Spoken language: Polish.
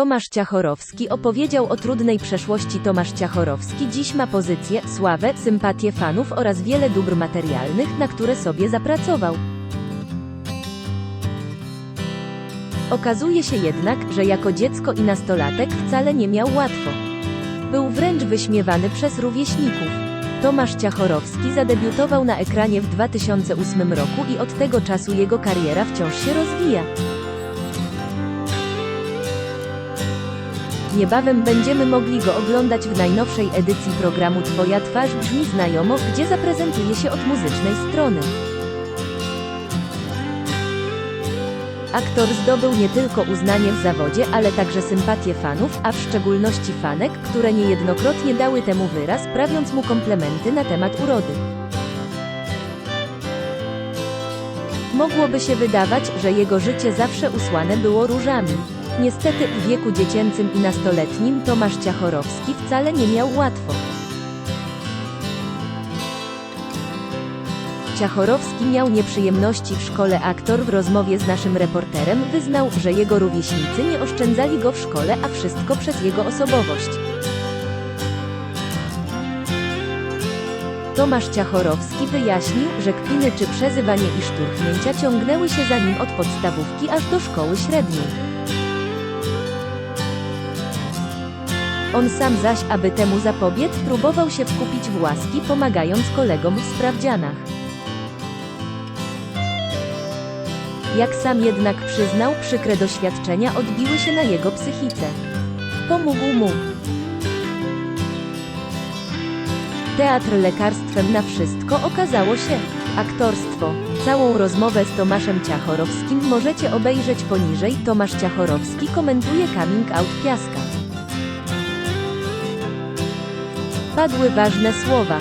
Tomasz Ciachorowski opowiedział o trudnej przeszłości. Tomasz Ciachorowski dziś ma pozycję, sławę, sympatię fanów oraz wiele dóbr materialnych, na które sobie zapracował. Okazuje się jednak, że jako dziecko i nastolatek wcale nie miał łatwo. Był wręcz wyśmiewany przez rówieśników. Tomasz Ciachorowski zadebiutował na ekranie w 2008 roku i od tego czasu jego kariera wciąż się rozwija. Niebawem będziemy mogli go oglądać w najnowszej edycji programu Twoja twarz brzmi znajomo, gdzie zaprezentuje się od muzycznej strony. Aktor zdobył nie tylko uznanie w zawodzie, ale także sympatię fanów, a w szczególności fanek, które niejednokrotnie dały temu wyraz, prawiąc mu komplementy na temat urody. Mogłoby się wydawać, że jego życie zawsze usłane było różami. Niestety, w wieku dziecięcym i nastoletnim Tomasz Ciachorowski wcale nie miał łatwo. Ciachorowski miał nieprzyjemności w szkole. Aktor w rozmowie z naszym reporterem wyznał, że jego rówieśnicy nie oszczędzali go w szkole, a wszystko przez jego osobowość. Tomasz Ciachorowski wyjaśnił, że kpiny czy przezywanie i szturchnięcia ciągnęły się za nim od podstawówki aż do szkoły średniej. On sam zaś, aby temu zapobiec, próbował się wkupić w łaski, pomagając kolegom w sprawdzianach. Jak sam jednak przyznał, przykre doświadczenia odbiły się na jego psychice. Pomógł mu. Teatr lekarstwem na wszystko okazało się. Aktorstwo. Całą rozmowę z Tomaszem Ciachorowskim możecie obejrzeć poniżej. Tomasz Ciachorowski komentuje coming out Piaska. Padły ważne słowa.